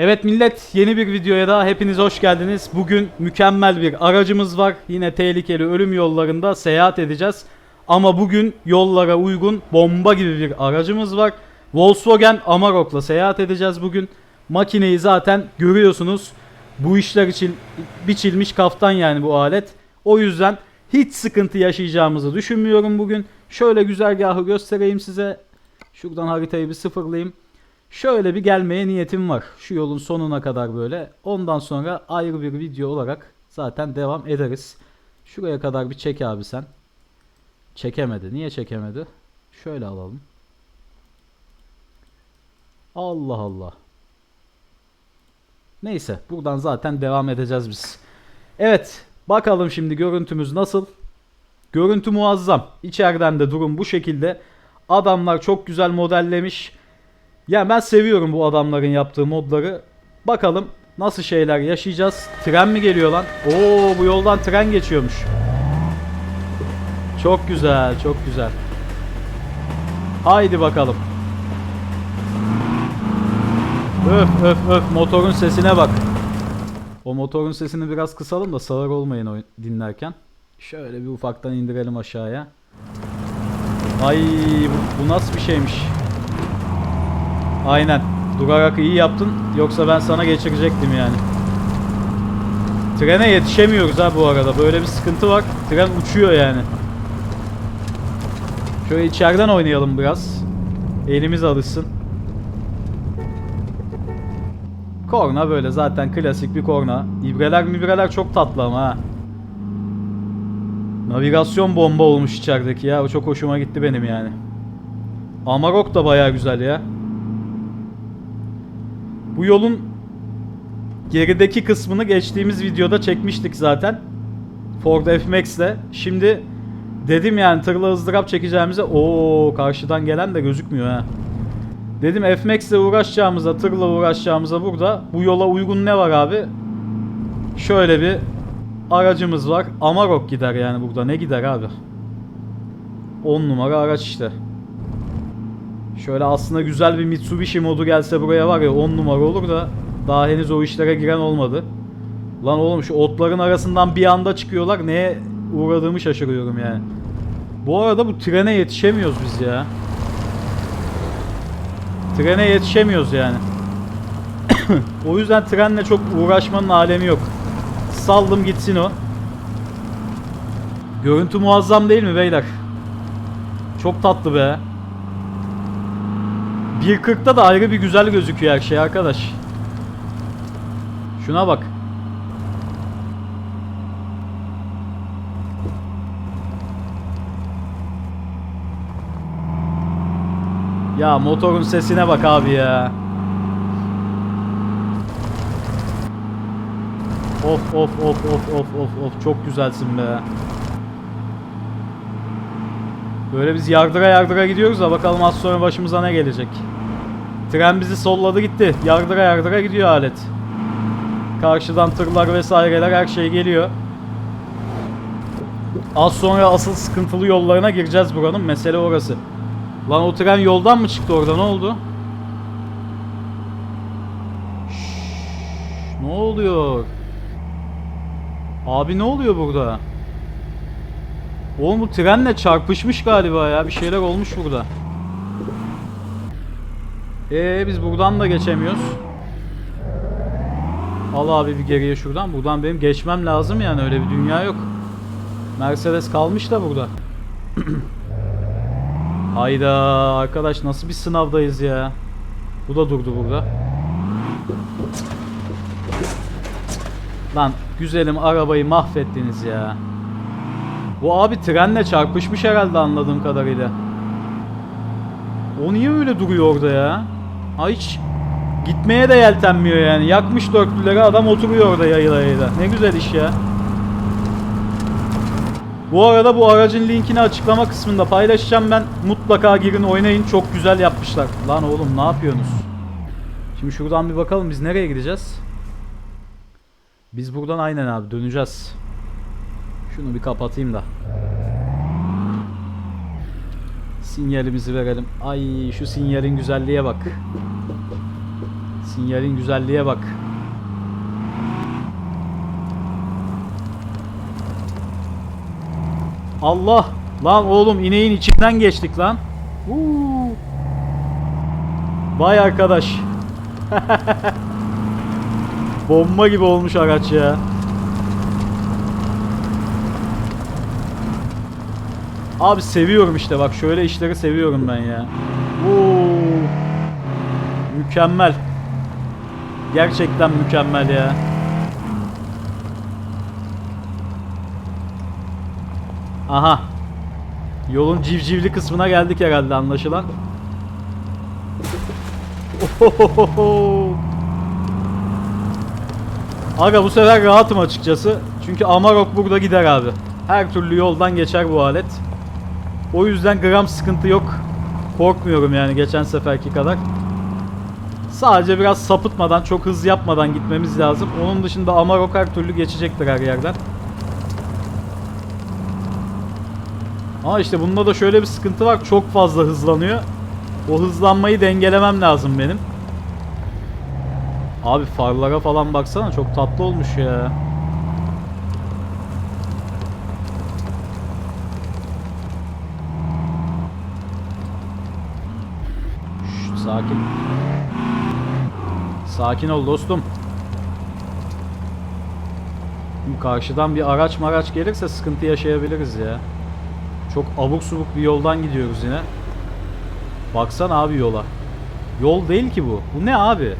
Evet millet yeni bir videoya daha hepiniz hoş geldiniz. Bugün mükemmel bir aracımız var. Yine tehlikeli ölüm yollarında seyahat edeceğiz. Ama bugün yollara uygun bomba gibi bir aracımız var. Volkswagen Amarok'la seyahat edeceğiz bugün. Makineyi zaten görüyorsunuz. Bu işler için biçilmiş kaftan yani bu alet. O yüzden hiç sıkıntı yaşayacağımızı düşünmüyorum bugün. Şöyle güzergahı göstereyim size. Şuradan haritayı bir sıfırlayayım. Şöyle bir gelmeye niyetim var. Şu yolun sonuna kadar böyle. Ondan sonra ayrı bir video olarak zaten devam ederiz. Şuraya kadar bir çek abi sen. Çekemedi. Niye çekemedi? Şöyle alalım. Allah Allah. Neyse buradan zaten devam edeceğiz biz. Evet bakalım şimdi görüntümüz nasıl? Görüntü muazzam. İçeriden de durum bu şekilde. Adamlar çok güzel modellemiş. Yani ben seviyorum bu adamların yaptığı modları. Bakalım nasıl şeyler yaşayacağız. Tren mi geliyor lan? Oo bu yoldan tren geçiyormuş. Çok güzel, çok güzel. Haydi bakalım. Öf öf öf motorun sesine bak. O motorun sesini biraz kısalım da sağır olmayın dinlerken. Şöyle bir ufaktan indirelim aşağıya. Ay bu, bu nasıl bir şeymiş? Aynen. Durarak iyi yaptın. Yoksa ben sana geçirecektim yani. Trene yetişemiyoruz ha bu arada. Böyle bir sıkıntı var. Tren uçuyor yani. Şöyle içeriden oynayalım biraz. Elimiz alışsın. Korna böyle zaten klasik bir korna. İbreler mibreler çok tatlı ama ha. Navigasyon bomba olmuş içerideki ya. O çok hoşuma gitti benim yani. Amarok da baya güzel ya. Bu yolun gerideki kısmını geçtiğimiz videoda çekmiştik zaten. Ford F-Max. Şimdi dedim yani tırla ızdırap çekeceğimize o karşıdan gelen de gözükmüyor ha. Dedim F-Max uğraşacağımıza, tırla uğraşacağımıza burada bu yola uygun ne var abi? Şöyle bir aracımız var. Amarok gider yani burada. Ne gider abi? 10 numara araç işte. Şöyle aslında güzel bir Mitsubishi modu gelse buraya var ya 10 numara olur da daha henüz o işlere giren olmadı. Lan oğlum şu otların arasından bir anda çıkıyorlar. Neye uğradığımı şaşırıyorum yani. Bu arada bu trene yetişemiyoruz biz ya. Trene yetişemiyoruz yani. o yüzden trenle çok uğraşmanın alemi yok. Saldım gitsin o. Görüntü muazzam değil mi beyler? Çok tatlı be. 1.40'da da ayrı bir güzel gözüküyor her şey arkadaş. Şuna bak. Ya motorun sesine bak abi ya. Of of of of of of of çok güzelsin be. Böyle biz yardıra yardıra gidiyoruz da bakalım az sonra başımıza ne gelecek. Tren bizi solladı gitti. Yardıra yardıra gidiyor alet. Karşıdan tırlar vesaireler her şey geliyor. Az sonra asıl sıkıntılı yollarına gireceğiz buranın. Mesele orası. Lan o tren yoldan mı çıktı orada? Ne oldu? Şşş, ne oluyor? Abi ne oluyor burada? Oğlum bu trenle çarpışmış galiba ya. Bir şeyler olmuş burada. Ee biz buradan da geçemiyoruz. Al abi bir geriye şuradan. Buradan benim geçmem lazım yani öyle bir dünya yok. Mercedes kalmış da burada. Hayda arkadaş nasıl bir sınavdayız ya. Bu da durdu burada. Lan güzelim arabayı mahvettiniz ya. Bu abi trenle çarpışmış herhalde anladığım kadarıyla. O niye öyle duruyor orada ya? Ha hiç gitmeye de yeltenmiyor yani. Yakmış dörtlüleri adam oturuyor orada yayla yayla. Ne güzel iş ya. Bu arada bu aracın linkini açıklama kısmında paylaşacağım ben. Mutlaka girin oynayın. Çok güzel yapmışlar. Lan oğlum ne yapıyorsunuz? Şimdi şuradan bir bakalım biz nereye gideceğiz? Biz buradan aynen abi döneceğiz. Şunu bir kapatayım da. Sinyalimizi verelim. Ay şu sinyalin güzelliğe bak. Sinyalin güzelliğe bak. Allah! Lan oğlum ineğin içinden geçtik lan. Huu. Vay arkadaş. Bomba gibi olmuş araç ya. Abi seviyorum işte bak şöyle işleri seviyorum ben ya. Oo. Mükemmel. Gerçekten mükemmel ya. Aha. Yolun civcivli kısmına geldik herhalde anlaşılan. Ohohoho. Aga bu sefer rahatım açıkçası. Çünkü Amarok burada gider abi. Her türlü yoldan geçer bu alet. O yüzden gram sıkıntı yok. Korkmuyorum yani geçen seferki kadar. Sadece biraz sapıtmadan, çok hız yapmadan gitmemiz lazım. Onun dışında Amarok her türlü geçecektir her yerden. Ama işte bunda da şöyle bir sıkıntı var. Çok fazla hızlanıyor. O hızlanmayı dengelemem lazım benim. Abi farlara falan baksana çok tatlı olmuş ya. Sakin. Sakin ol dostum. Şimdi karşıdan bir araç maraç gelirse sıkıntı yaşayabiliriz ya. Çok abuk subuk bir yoldan gidiyoruz yine. Baksana abi yola. Yol değil ki bu. Bu ne abi?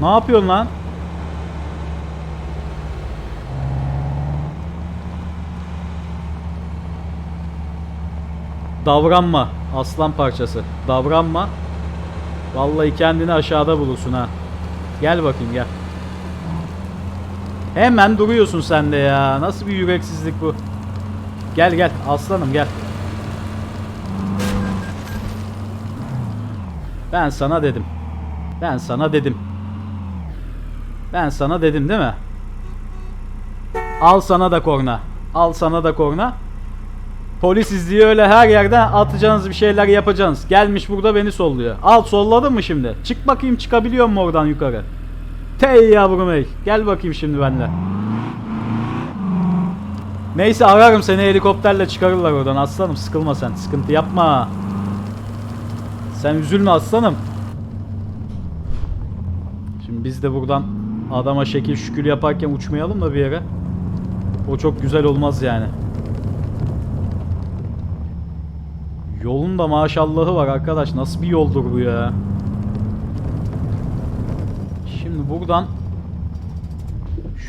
Ne yapıyorsun lan? Davranma aslan parçası. Davranma. Vallahi kendini aşağıda bulursun ha. Gel bakayım gel. Hemen duruyorsun sen de ya. Nasıl bir yüreksizlik bu? Gel gel aslanım gel. Ben sana dedim. Ben sana dedim. Ben sana dedim değil mi? Al sana da korna. Al sana da korna. Polis izliyor öyle her yerden atacağınız bir şeyler yapacaksınız. Gelmiş burada beni solluyor. Al solladın mı şimdi? Çık bakayım çıkabiliyor mu oradan yukarı? Tey yavrum ey. Gel bakayım şimdi benimle. Neyse ararım seni helikopterle çıkarırlar oradan aslanım sıkılma sen sıkıntı yapma. Sen üzülme aslanım. Şimdi biz de buradan adama şekil şükür yaparken uçmayalım da bir yere. O çok güzel olmaz yani. Yolun da maşallahı var arkadaş. Nasıl bir yoldur bu ya? Şimdi buradan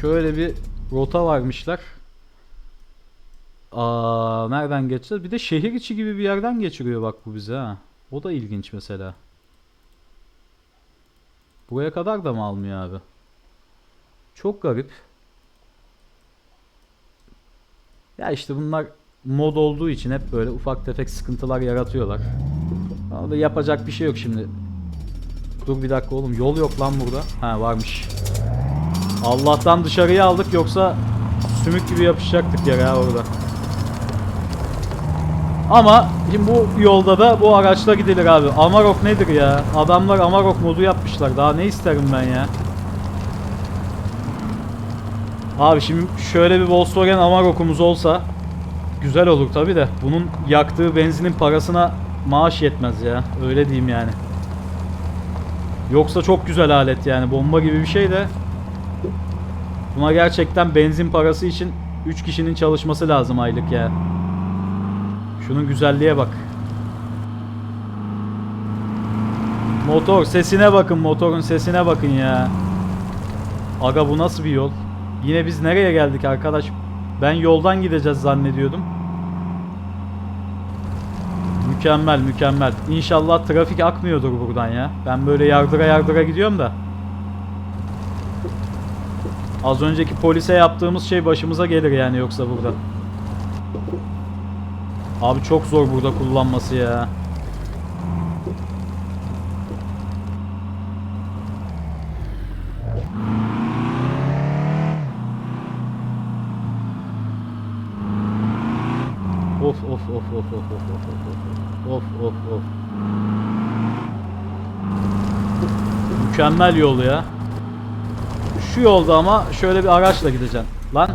şöyle bir rota varmışlar. Aa, nereden geçeceğiz? Bir de şehir içi gibi bir yerden geçiriyor bak bu bize ha. O da ilginç mesela. Buraya kadar da mı almıyor abi? Çok garip. Ya işte bunlar mod olduğu için hep böyle ufak tefek sıkıntılar yaratıyorlar. Ama da yapacak bir şey yok şimdi. Dur bir dakika oğlum yol yok lan burada. Ha varmış. Allah'tan dışarıya aldık yoksa sümük gibi yapışacaktık ha orada. Ama şimdi bu yolda da bu araçla gidilir abi. Amarok nedir ya? Adamlar Amarok modu yapmışlar. Daha ne isterim ben ya? Abi şimdi şöyle bir Volkswagen Amarok'umuz olsa güzel olur tabi de bunun yaktığı benzinin parasına maaş yetmez ya. Öyle diyeyim yani. Yoksa çok güzel alet yani bomba gibi bir şey de buna gerçekten benzin parası için 3 kişinin çalışması lazım aylık ya. Şunun güzelliğe bak. Motor sesine bakın motorun sesine bakın ya. Aga bu nasıl bir yol? Yine biz nereye geldik arkadaş? Ben yoldan gideceğiz zannediyordum. Mükemmel mükemmel. İnşallah trafik akmıyordur buradan ya. Ben böyle yardıra yardıra gidiyorum da. Az önceki polise yaptığımız şey başımıza gelir yani yoksa burada. Abi çok zor burada kullanması ya. Of of of of of of of of of of Mükemmel yol ya. Şu yolda ama şöyle bir araçla gideceksin. Lan.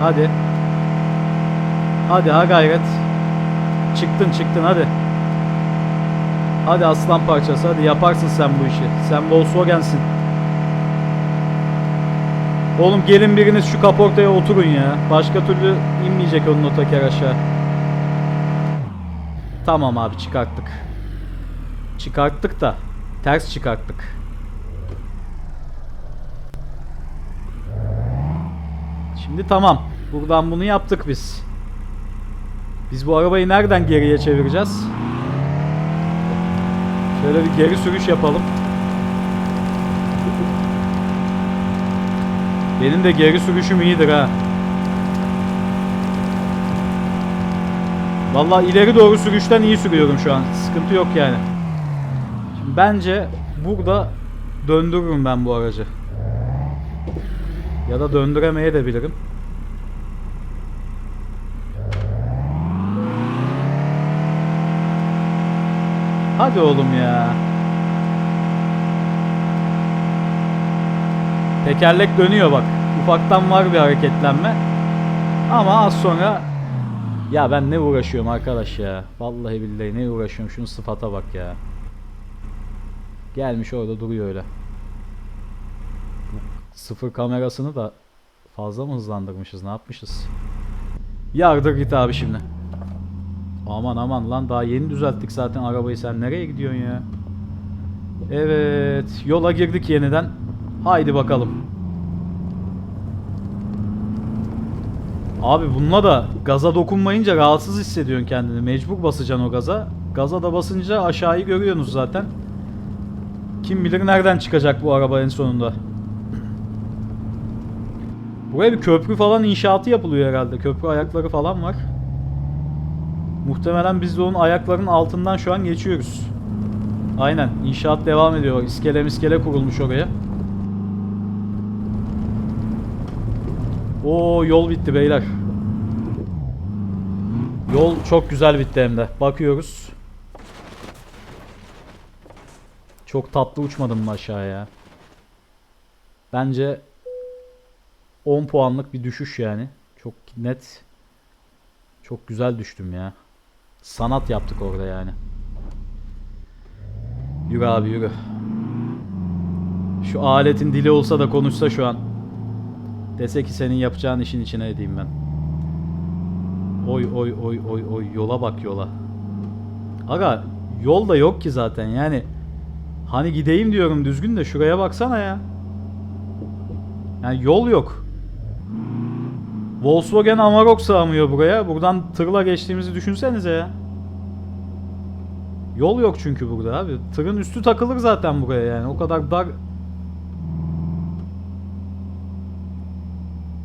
Hadi. Hadi ha gayret. Çıktın çıktın hadi. Hadi aslan parçası hadi yaparsın sen bu işi. Sen Volkswagen'sin. Oğlum gelin biriniz şu kaportaya oturun ya. Başka türlü inmeyecek onun o teker aşağı. Tamam abi çıkarttık. Çıkarttık da ters çıkarttık. Şimdi tamam. Buradan bunu yaptık biz. Biz bu arabayı nereden geriye çevireceğiz? Şöyle bir geri sürüş yapalım. Benim de geri sürüşüm iyidir ha. Vallahi ileri doğru sürüşten iyi sürüyorum şu an. Sıkıntı yok yani. Şimdi bence burada döndürürüm ben bu aracı. Ya da döndüremeye de bilirim. Hadi oğlum ya. Tekerlek dönüyor bak. Ufaktan var bir hareketlenme. Ama az sonra ya ben ne uğraşıyorum arkadaş ya. Vallahi billahi ne uğraşıyorum. Şunun sıfata bak ya. Gelmiş orada duruyor öyle. Sıfır kamerasını da fazla mı hızlandırmışız? Ne yapmışız? Yardır git abi şimdi. Aman aman lan daha yeni düzelttik zaten arabayı sen nereye gidiyorsun ya? Evet yola girdik yeniden. Haydi bakalım. Abi bununla da gaza dokunmayınca rahatsız hissediyorsun kendini. Mecbur basacaksın o gaza. Gaza da basınca aşağıyı görüyorsunuz zaten. Kim bilir nereden çıkacak bu araba en sonunda. Buraya bir köprü falan inşaatı yapılıyor herhalde. Köprü ayakları falan var. Muhtemelen biz de onun ayaklarının altından şu an geçiyoruz. Aynen. inşaat devam ediyor. İskele miskele kurulmuş oraya. Oo yol bitti beyler. Yol çok güzel bitti hem de. Bakıyoruz. Çok tatlı uçmadım mı aşağıya? Bence 10 puanlık bir düşüş yani. Çok net. Çok güzel düştüm ya. Sanat yaptık orada yani. Yürü abi yürü. Şu aletin dili olsa da konuşsa şu an. Dese ki senin yapacağın işin içine edeyim ben. Oy oy oy oy oy yola bak yola. Aga yol da yok ki zaten yani. Hani gideyim diyorum düzgün de şuraya baksana ya. Yani yol yok. Volkswagen Amarok sığamıyor buraya. Buradan tırla geçtiğimizi düşünsenize ya. Yol yok çünkü burada abi. Tırın üstü takılır zaten buraya yani. O kadar dar.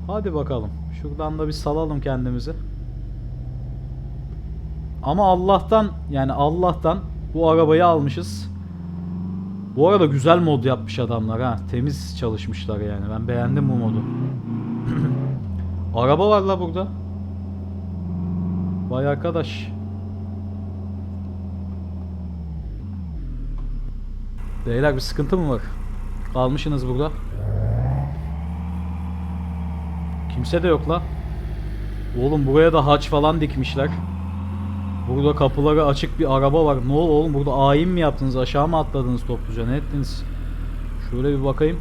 Hadi bakalım. Şuradan da bir salalım kendimizi. Ama Allah'tan yani Allah'tan bu arabayı almışız. Bu arada güzel mod yapmış adamlar ha. Temiz çalışmışlar yani. Ben beğendim bu modu. Araba var la burada. Vay arkadaş. Beyler bir sıkıntı mı var? Kalmışsınız burada. Kimse de yok la. Oğlum buraya da haç falan dikmişler. Burada kapıları açık bir araba var. Ne oldu oğlum burada ayin mi yaptınız? Aşağı mı atladınız topluca? Ne ettiniz? Şöyle bir bakayım.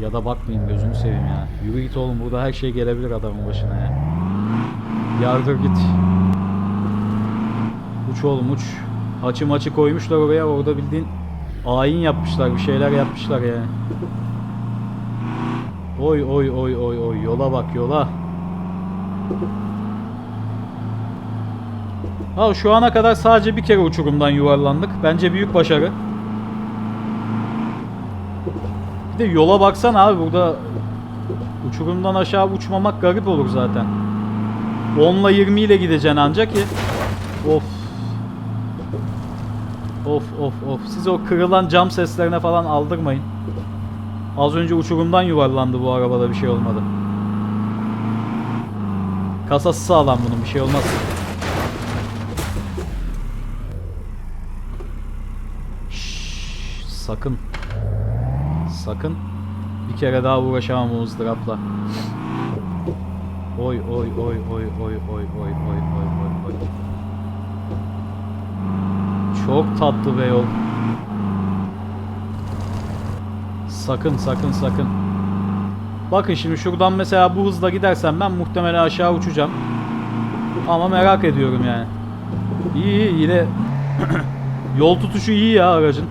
Ya da bakmayın gözünü seveyim ya. Yürü git oğlum burada her şey gelebilir adamın başına ya. Yardır git. Uç oğlum uç. Haçı maçı koymuşlar oraya orada bildiğin ayin yapmışlar bir şeyler yapmışlar yani. Oy oy oy oy oy yola bak yola. Ha şu ana kadar sadece bir kere uçurumdan yuvarlandık. Bence büyük başarı. Bir de yola baksana abi burada uçurumdan aşağı uçmamak garip olur zaten. 10 ile 20 ile gideceksin ancak ki. Of. Of of of. Siz o kırılan cam seslerine falan aldırmayın. Az önce uçurumdan yuvarlandı bu arabada bir şey olmadı. Kasası sağlam bunun bir şey olmaz. Şşş, sakın. Sakın. Bir kere daha uğraşamam o ızdırapla. Oy oy oy oy oy oy oy oy oy oy oy. Çok tatlı be yol. Sakın sakın sakın. Bakın şimdi şuradan mesela bu hızla gidersem ben muhtemelen aşağı uçacağım. Ama merak ediyorum yani. İyi iyi yine yol tutuşu iyi ya aracın.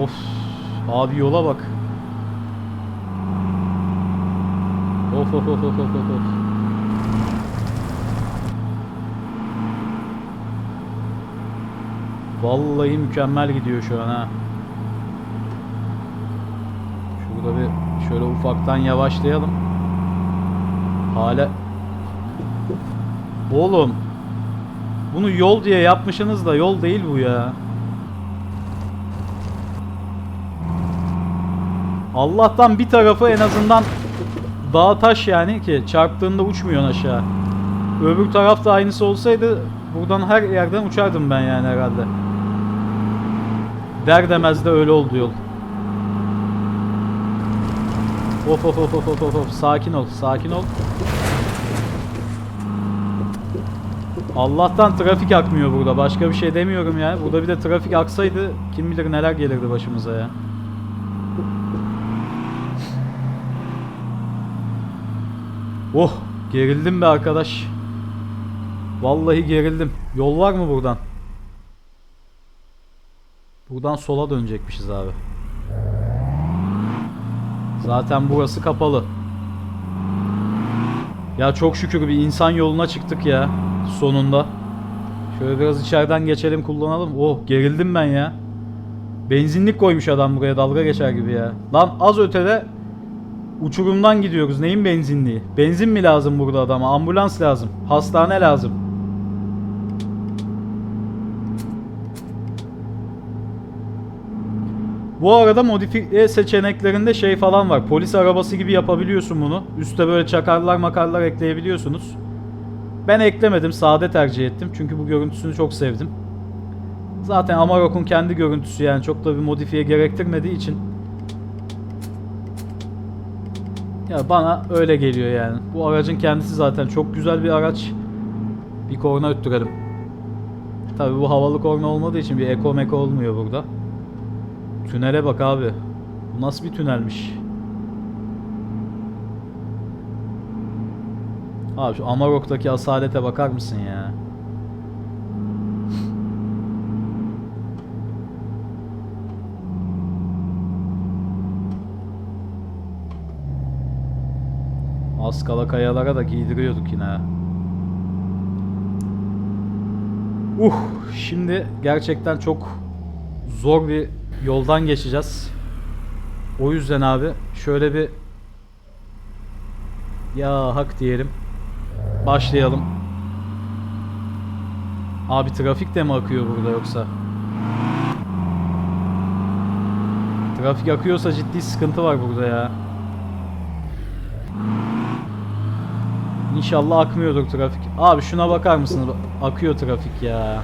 Of abi yola bak. Of of of of of of. Vallahi mükemmel gidiyor şu an ha. Şurada bir şöyle ufaktan yavaşlayalım. Hala Oğlum bunu yol diye yapmışsınız da yol değil bu ya. Allah'tan bir tarafı en azından dağ taş yani ki çarptığında uçmuyorsun aşağı. Öbür tarafta aynısı olsaydı buradan her yerden uçardım ben yani herhalde. Der demez de öyle oldu yol. Of of of of of of of sakin ol sakin ol. Allah'tan trafik akmıyor burada başka bir şey demiyorum ya. Burada bir de trafik aksaydı kim bilir neler gelirdi başımıza ya. Oh gerildim be arkadaş. Vallahi gerildim. Yol var mı buradan? Buradan sola dönecekmişiz abi. Zaten burası kapalı. Ya çok şükür bir insan yoluna çıktık ya sonunda. Şöyle biraz içeriden geçelim kullanalım. Oh gerildim ben ya. Benzinlik koymuş adam buraya dalga geçer gibi ya. Lan az ötede uçurumdan gidiyoruz. Neyin benzinliği? Benzin mi lazım burada adama? Ambulans lazım. Hastane lazım. Bu arada modifiye seçeneklerinde şey falan var. Polis arabası gibi yapabiliyorsun bunu. Üste böyle çakarlar makarlar ekleyebiliyorsunuz. Ben eklemedim. Sade tercih ettim. Çünkü bu görüntüsünü çok sevdim. Zaten Amarok'un kendi görüntüsü yani çok da bir modifiye gerektirmediği için. Ya bana öyle geliyor yani. Bu aracın kendisi zaten çok güzel bir araç. Bir korna öttürelim. Tabi bu havalı korna olmadığı için bir eko meko olmuyor burada. Tünele bak abi. Bu nasıl bir tünelmiş? Abi şu Amarok'taki asalete bakar mısın ya? Askala kayalara da giydiriyorduk yine. Uh, şimdi gerçekten çok zor bir yoldan geçeceğiz. O yüzden abi şöyle bir ya hak diyelim. Başlayalım. Abi trafik de mi akıyor burada yoksa? Trafik akıyorsa ciddi sıkıntı var burada ya. İnşallah akmıyordur trafik. Abi şuna bakar mısınız? Akıyor trafik ya.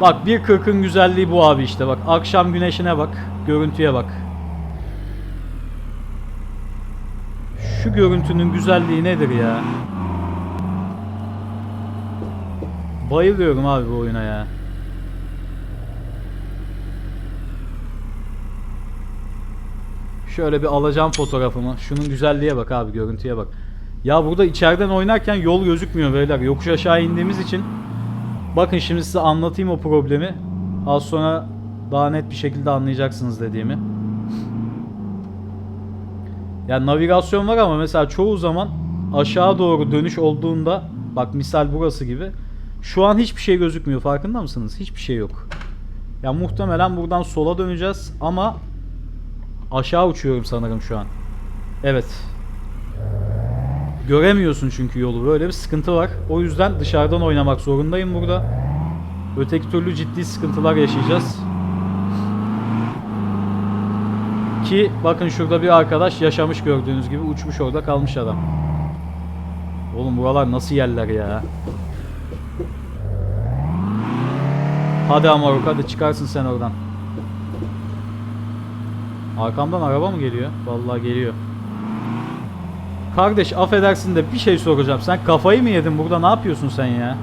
Bak 1.40'ın güzelliği bu abi işte bak. Akşam güneşine bak. Görüntüye bak. Şu görüntünün güzelliği nedir ya? Bayılıyorum abi bu oyuna ya. Şöyle bir alacağım fotoğrafımı. Şunun güzelliğe bak abi görüntüye bak. Ya burada içeriden oynarken yol gözükmüyor beyler. Yokuş aşağı indiğimiz için. Bakın şimdi size anlatayım o problemi. Az sonra daha net bir şekilde anlayacaksınız dediğimi. Yani navigasyon var ama mesela çoğu zaman aşağı doğru dönüş olduğunda bak misal burası gibi şu an hiçbir şey gözükmüyor farkında mısınız? Hiçbir şey yok. Ya muhtemelen buradan sola döneceğiz ama aşağı uçuyorum sanırım şu an. Evet. Göremiyorsun çünkü yolu. Böyle bir sıkıntı var. O yüzden dışarıdan oynamak zorundayım burada. Öteki türlü ciddi sıkıntılar yaşayacağız. Ki bakın şurada bir arkadaş yaşamış gördüğünüz gibi uçmuş orada kalmış adam. Oğlum buralar nasıl yerler ya? Hadi Amaruk hadi çıkarsın sen oradan. Arkamdan araba mı geliyor? Vallahi geliyor. Kardeş affedersin de bir şey soracağım. Sen kafayı mı yedin burada? Ne yapıyorsun sen ya?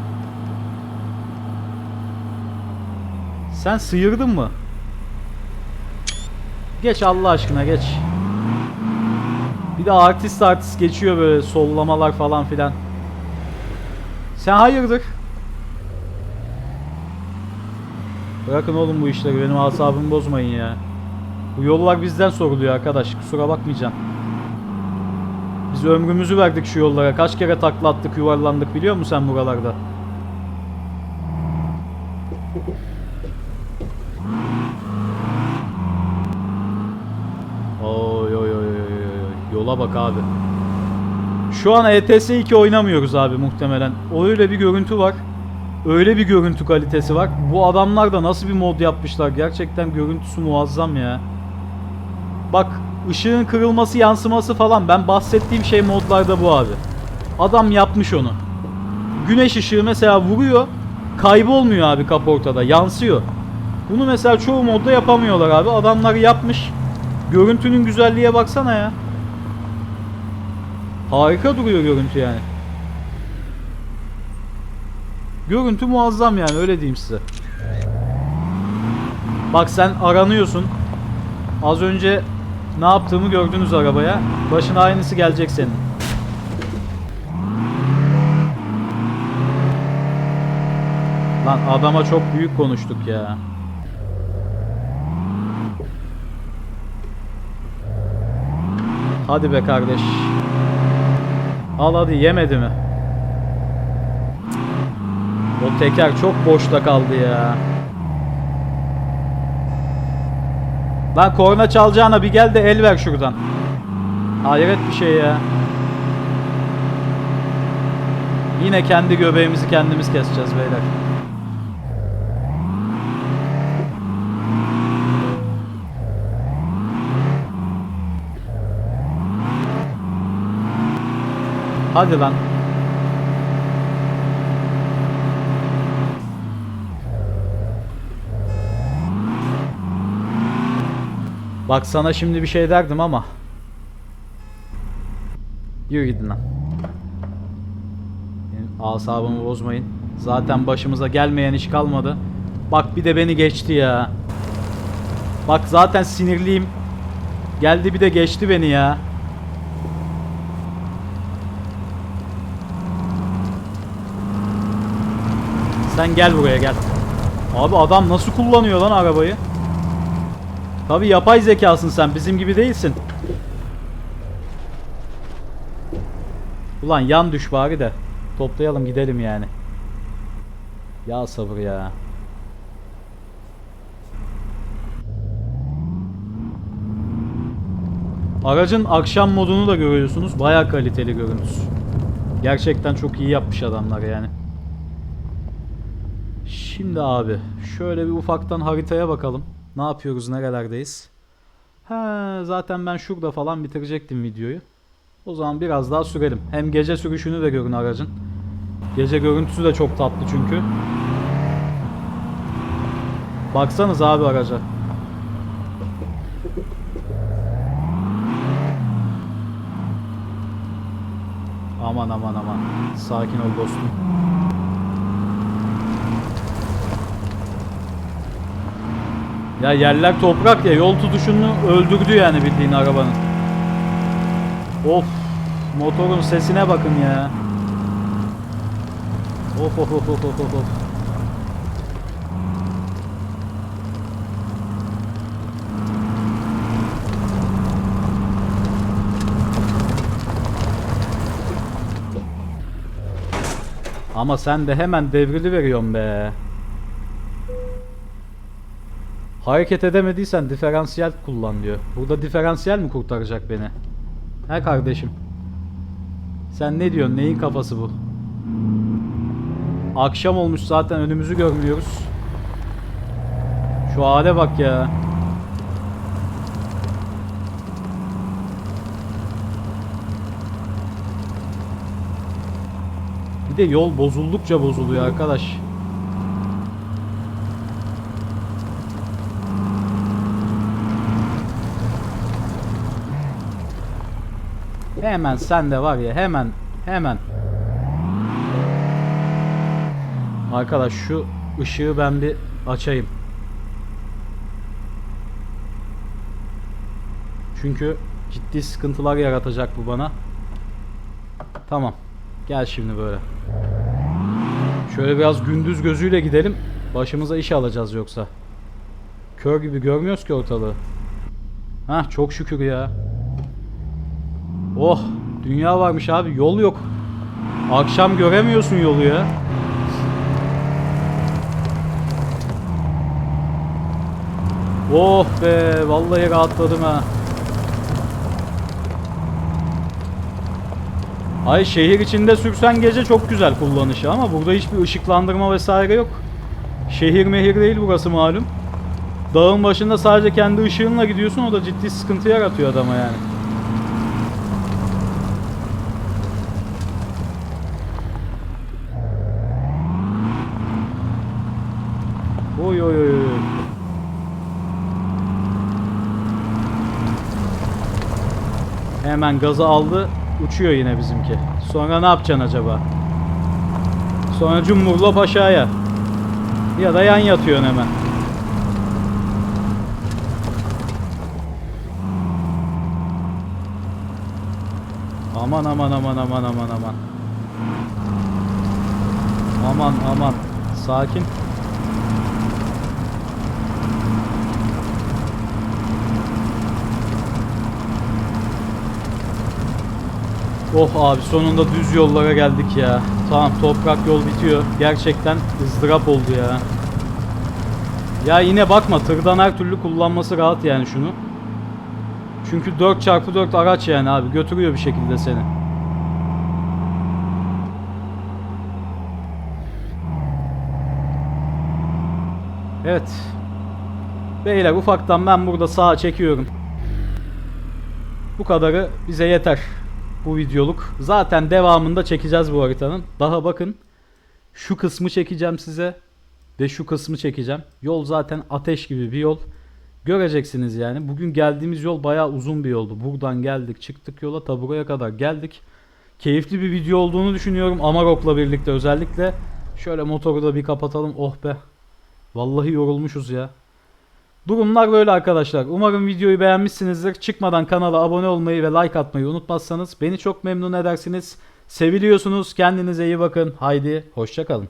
Sen sıyırdın mı? Geç Allah aşkına geç. Bir de artist artist geçiyor böyle sollamalar falan filan. Sen hayırdır? Bırakın oğlum bu işleri benim asabımı bozmayın ya. Bu yollar bizden soruluyor arkadaş kusura bakmayacaksın. Biz ömrümüzü verdik şu yollara. Kaç kere takla attık, yuvarlandık biliyor musun sen buralarda? Oy oy oy oy oy. Yola bak abi. Şu an ETS 2 oynamıyoruz abi muhtemelen. Öyle bir görüntü var. Öyle bir görüntü kalitesi var. Bu adamlar da nasıl bir mod yapmışlar. Gerçekten görüntüsü muazzam ya. Bak ışığın kırılması yansıması falan ben bahsettiğim şey modlarda bu abi. Adam yapmış onu. Güneş ışığı mesela vuruyor kaybolmuyor abi kaportada yansıyor. Bunu mesela çoğu modda yapamıyorlar abi. Adamlar yapmış. Görüntünün güzelliğe baksana ya. Harika duruyor görüntü yani. Görüntü muazzam yani öyle diyeyim size. Bak sen aranıyorsun. Az önce ne yaptığımı gördünüz arabaya. Başına aynısı gelecek senin. Lan adama çok büyük konuştuk ya. Hadi be kardeş. Al hadi yemedi mi? O teker çok boşta kaldı ya. Lan korna çalacağına bir gel de el ver şuradan. Hayret bir şey ya. Yine kendi göbeğimizi kendimiz keseceğiz beyler. Hadi lan. Bak sana şimdi bir şey derdim ama. Yürü gidin lan. Benim asabımı bozmayın. Zaten başımıza gelmeyen iş kalmadı. Bak bir de beni geçti ya. Bak zaten sinirliyim. Geldi bir de geçti beni ya. Sen gel buraya gel. Abi adam nasıl kullanıyor lan arabayı? Tabi yapay zekasın sen bizim gibi değilsin. Ulan yan düş bari de. Toplayalım gidelim yani. Ya sabır ya. Aracın akşam modunu da görüyorsunuz. Baya kaliteli görüntüsü. Gerçekten çok iyi yapmış adamlar yani. Şimdi abi şöyle bir ufaktan haritaya bakalım. Ne yapıyoruz, nerelerdeyiz? Ha, zaten ben şurada falan bitirecektim videoyu. O zaman biraz daha sürelim. Hem gece sürüşünü de görün aracın. Gece görüntüsü de çok tatlı çünkü. Baksanız abi araca. Aman aman aman. Sakin ol dostum. Ya yerler toprak ya yol tutuşunu öldürdü yani bildiğin arabanın. Of motorun sesine bakın ya. Of of of of of of. Ama sen de hemen devrili veriyorsun be. Hareket edemediysen diferansiyel kullan diyor. Burada diferansiyel mi kurtaracak beni? He kardeşim. Sen ne diyorsun? Neyin kafası bu? Akşam olmuş zaten önümüzü görmüyoruz. Şu hale bak ya. Bir de yol bozuldukça bozuluyor arkadaş. Hemen sen de var ya hemen hemen. Arkadaş şu ışığı ben bir açayım. Çünkü ciddi sıkıntılar yaratacak bu bana. Tamam. Gel şimdi böyle. Şöyle biraz gündüz gözüyle gidelim. Başımıza iş alacağız yoksa. Kör gibi görmüyoruz ki ortalığı. Hah çok şükür ya. Oh dünya varmış abi yol yok. Akşam göremiyorsun yolu ya. Oh be vallahi rahatladım ha. Ay şehir içinde sürsen gece çok güzel kullanışı ama burada hiçbir ışıklandırma vesaire yok. Şehir mehir değil burası malum. Dağın başında sadece kendi ışığınla gidiyorsun o da ciddi sıkıntı yaratıyor adama yani. Oy oy oy. Hemen gazı aldı. Uçuyor yine bizimki. Sonra ne yapacaksın acaba? Sonra Cumhurlop aşağıya. Ya da yan yatıyorsun hemen. Aman aman aman aman aman aman. Aman aman. Sakin. Oh abi sonunda düz yollara geldik ya. Tamam toprak yol bitiyor. Gerçekten ızdırap oldu ya. Ya yine bakma tırdan her türlü kullanması rahat yani şunu. Çünkü 4x4 araç yani abi götürüyor bir şekilde seni. Evet. Beyler ufaktan ben burada sağa çekiyorum. Bu kadarı bize yeter. Bu videoluk. Zaten devamında çekeceğiz bu haritanın. Daha bakın. Şu kısmı çekeceğim size. Ve şu kısmı çekeceğim. Yol zaten ateş gibi bir yol. Göreceksiniz yani. Bugün geldiğimiz yol bayağı uzun bir yoldu. Buradan geldik çıktık yola ta buraya kadar geldik. Keyifli bir video olduğunu düşünüyorum. Amarok'la birlikte özellikle. Şöyle motoru da bir kapatalım. Oh be. Vallahi yorulmuşuz ya. Durumlar böyle arkadaşlar. Umarım videoyu beğenmişsinizdir. Çıkmadan kanala abone olmayı ve like atmayı unutmazsanız beni çok memnun edersiniz. Seviliyorsunuz. Kendinize iyi bakın. Haydi hoşçakalın.